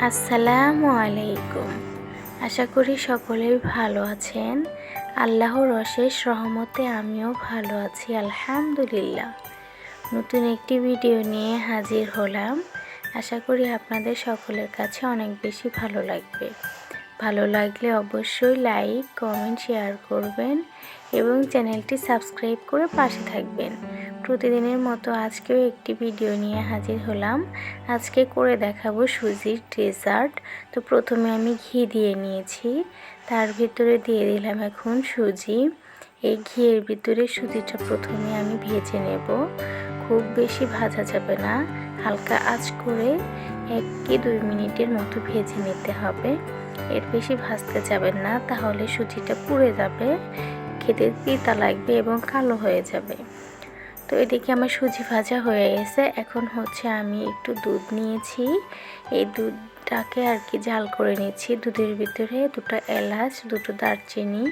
আসসালামু আলাইকুম। আশা করি সকলেই ভালো আছেন। আল্লাহর অশেষ রহমতে আমিও ভালো আছি, আলহামদুলিল্লাহ। নতুন একটি ভিডিও নিয়ে হাজির হলাম। আশা করি আপনাদের সকলের কাছে অনেক বেশি ভালো লাগবে। ভালো লাগলে অবশ্যই লাইক, কমেন্ট, শেয়ার করবেন এবং চ্যানেলটি সাবস্ক্রাইব করে পাশে থাকবেন। প্রতিদিনের মতো আজকেও একটি ভিডিও নিয়ে হাজির হলাম। আজকে করে দেখাবো সুজির ডেজার্ট। তো প্রথমে আমি ঘি দিয়ে নিয়েছি। তার ভিতরে দিয়ে দিলাম এখন সুজি। এই ঘিয়ের ভিতরে সুজিটা প্রথমে আমি ভেজে নেব। খুব বেশি ভাজা যাবে না। হালকা আঁচ করে এক কি দুই মিনিটের মতো ভেজে নিতে হবে। এর বেশি ভাজতে যাবেন না, তাহলে সুজিটা পুড়ে যাবে, খেতে তিতা লাগবে এবং কালো হয়ে যাবে। তো এদিকে আমার সুজি ভাজা হয়ে গেছে। এখন হচ্ছে আমি একটু দুধ নিয়েছি। এই দুধটাকে আর কি জাল করে নিচ্ছি। দুধের ভিতরে দুটো এলাচ, দুটো দারচিনি,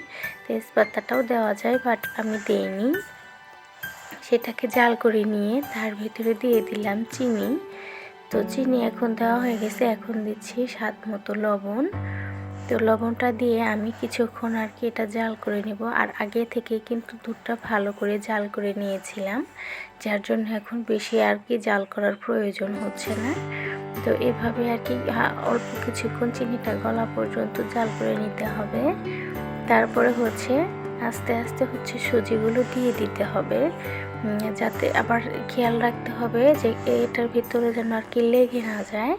তেজপাতাটাও দেওয়া যায় বাট আমি দেইনি। সেটাকে জাল করে নিয়ে তার ভিতরে দিয়ে দিলাম চিনি। তো চিনি এখন দেওয়া হয়ে গেছে। এখন দিচ্ছি স্বাদ মতো লবণ। তো লবণটা দিয়ে আমি কিছুক্ষণ আর কি এটা জাল করে নেব। আর আগে থেকে কিন্তু দুধটা ভালো করে জাল করে নিয়েছিলাম, যার জন্য এখন বেশি আর কি জাল করার প্রয়োজন হচ্ছে না। তো এভাবে আর কি অল্প কিছুক্ষণ চিনিটা গলা পর্যন্ত জাল করে নিতে হবে। তারপরে হচ্ছে আস্তে আস্তে হচ্ছে সুজিগুলো দিয়ে দিতে হবে যাতে আবার খেয়াল রাখতে হবে যে এটার ভিতরে যেন আর কি লেগে না যায়।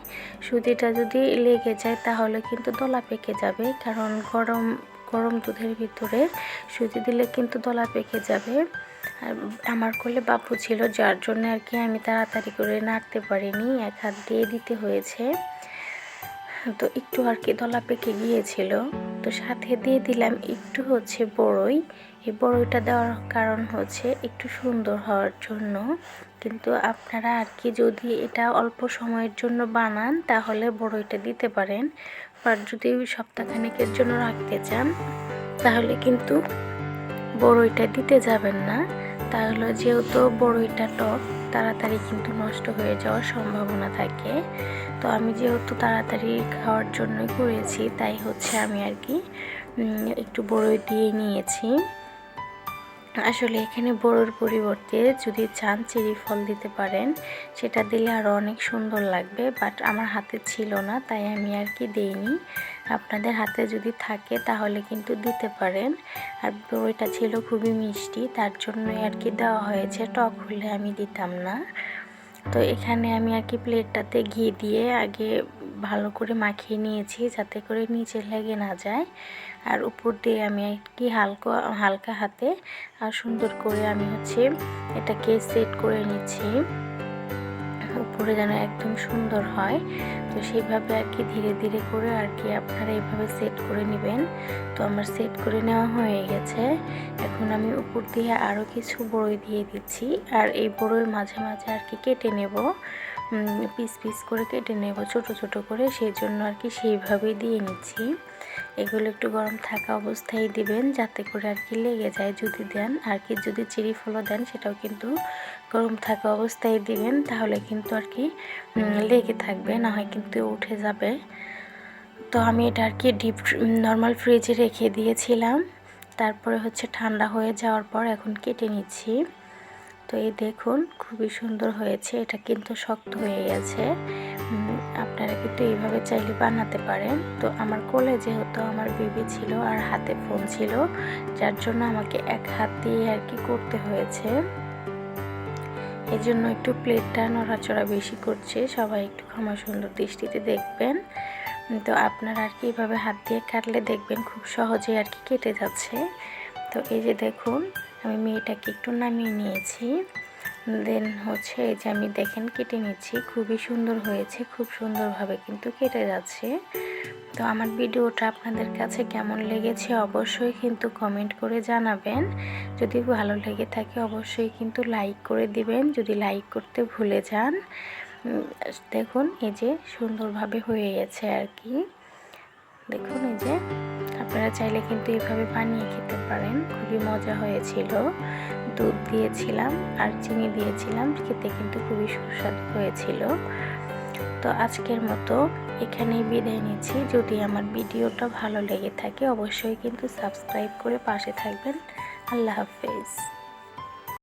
সুজিটা যদি লেগে যায় তাহলে কিন্তু দলা পেকে যাবে, কারণ গরম গরম দুধের ভিতরে সুজি দিলে কিন্তু দলা পেকে যাবে। আমার কোলে বাপু ছিল, যার জন্য আর কি আমি তাড়াতাড়ি করে নাড়তে পারিনি, এক হাত দিয়ে দিতে হয়েছে। তো একটু আর কি দলা পেকে গিয়েছিল। তো সাথে দিয়ে দিলাম একটু হচ্ছে বড়ই। এই বড়ইটা দেওয়ার কারণ হচ্ছে একটু সুন্দর হওয়ার জন্য। কিন্তু আপনারা আর কি যদি এটা অল্প সময়ের জন্য বানান, তাহলে বড়ইটা দিতে পারেন। আর যদি সপ্তাহখানেকের জন্য রাখতে চান, তাহলে কিন্তু বড়ইটা দিতে যাবেন না। তাহলে যেহেতু বড়ইটা টক তাড়াতাড়ি কিন্তু নষ্ট হয়ে যাওয়ার সম্ভাবনা থাকে। তো আমি যেহেতু তাড়াতাড়ি খাওয়ার জন্যই করেছি, তাই হচ্ছে আমি আর কি একটু বড়ই দিয়ে নিয়েছি। আসলে এখানে বড়োর পরিবর্তে যদি চান চেরি ফল দিতে পারেন, সেটা দিলে আরও অনেক সুন্দর লাগবে, বাট আমার হাতে ছিল না, তাই আমি আর কি দেইনি। আপনাদের হাতে যদি থাকে তাহলে কিন্তু দিতে পারেন। আর বড়ইটা ছিল খুবই মিষ্টি, তার জন্য আর কি দেওয়া হয়েছে, টক হলে আমি দিতাম না। তো এখানে আমি আর কি প্লেটটাতে ঘি দিয়ে আগে ভালো করে মাখিয়ে নিয়েছি যাতে করে নিচে লেগে না যায়। আর উপর দিয়ে আমি আর কি হালকা হালকা হাতে আর সুন্দর করে আমি হচ্ছে এটাকে সেট করে নিচ্ছি। উপরে যেন একদম সুন্দর হয়। তো সেইভাবে আর কি ধীরে ধীরে করে আর কি আপনারা এইভাবে সেট করে নেবেন। তো আমার সেট করে নেওয়া হয়ে গেছে। এখন আমি উপর দিয়ে আরও কিছু বড়ই দিয়ে দিচ্ছি। আর এই বড়ই মাঝে মাঝে আর কি কেটে নেব। পিস পিস করে কেটে নেব, ছোট ছোট করে। সেই জন্য আর কি সেইভাবেই দিয়ে নিচ্ছি। এগুলো একটু গরম থাকা অবস্থায় দিবেন, যাতে করে আর কি লেগে যায় যদি দেন। আর কি যদি চিড়ি ফলও দেন, সেটাও কিন্তু গরম থাকা অবস্থায় দিবেন, তাহলে কিন্তু আর কি লেগে থাকবে, না হয় কিন্তু উঠে যাবে। তো আমি এটা আর কি ডিপ নর্মাল ফ্রিজে রেখে দিয়েছিলাম। তারপরে হচ্ছে ঠান্ডা হয়ে যাওয়ার পর এখন কেটে নিচ্ছি। তো এই দেখুন, খুবই সুন্দর হয়েছে। এটা কিন্তু শক্ত হয়ে গেছে। আপনারা কিন্তু এইভাবে চাইলে বানাতে পারেন। তো আমার কোলে যেহেতু আমার বেবি ছিল আর হাতে ফোন ছিল, যার জন্য আমাকে এক হাত দিয়ে আর কি করতে হয়েছে। এই জন্য একটু প্লেটটা নড়াচড়া বেশি করছে। সবাই একটু ক্ষমা সুন্দর দৃষ্টিতে দেখবেন। তো আপনারা আর কি এভাবে হাত দিয়ে কাটলে দেখবেন খুব সহজে আর কি কেটে যাচ্ছে। তো এই যে দেখুন আমি মেয়েটাকে একটু নামিয়ে নিয়েছি। দেন হচ্ছে এই যে আমি দেখেন কেটে নিচ্ছি। খুবই সুন্দর হয়েছে, খুব সুন্দরভাবে কিন্তু কেটে যাচ্ছে। তো আমার ভিডিওটা আপনাদের কাছে কেমন লেগেছে অবশ্যই কিন্তু কমেন্ট করে জানাবেন। যদি ভালো লেগে থাকে অবশ্যই কিন্তু লাইক করে দিবেন। যদি লাইক করতে ভুলে যান, দেখুন এই যে সুন্দরভাবে হয়ে গেছে আর কি। দেখুন এই যে আপনারা চাইলে কিন্তু এভাবে বানিয়ে খেতে পারেন। খুবই মজা হয়েছিল। দুধ দিয়েছিলাম আর চিনি দিয়েছিলাম, খেতে কিন্তু খুবই সুস্বাদু হয়েছিল। তো আজকের মতো এখানেই বিদায় নিচ্ছি। যদি আমার ভিডিওটা ভালো লেগে থাকে, অবশ্যই কিন্তু সাবস্ক্রাইব করে পাশে থাকবেন। আল্লাহ হাফেজ।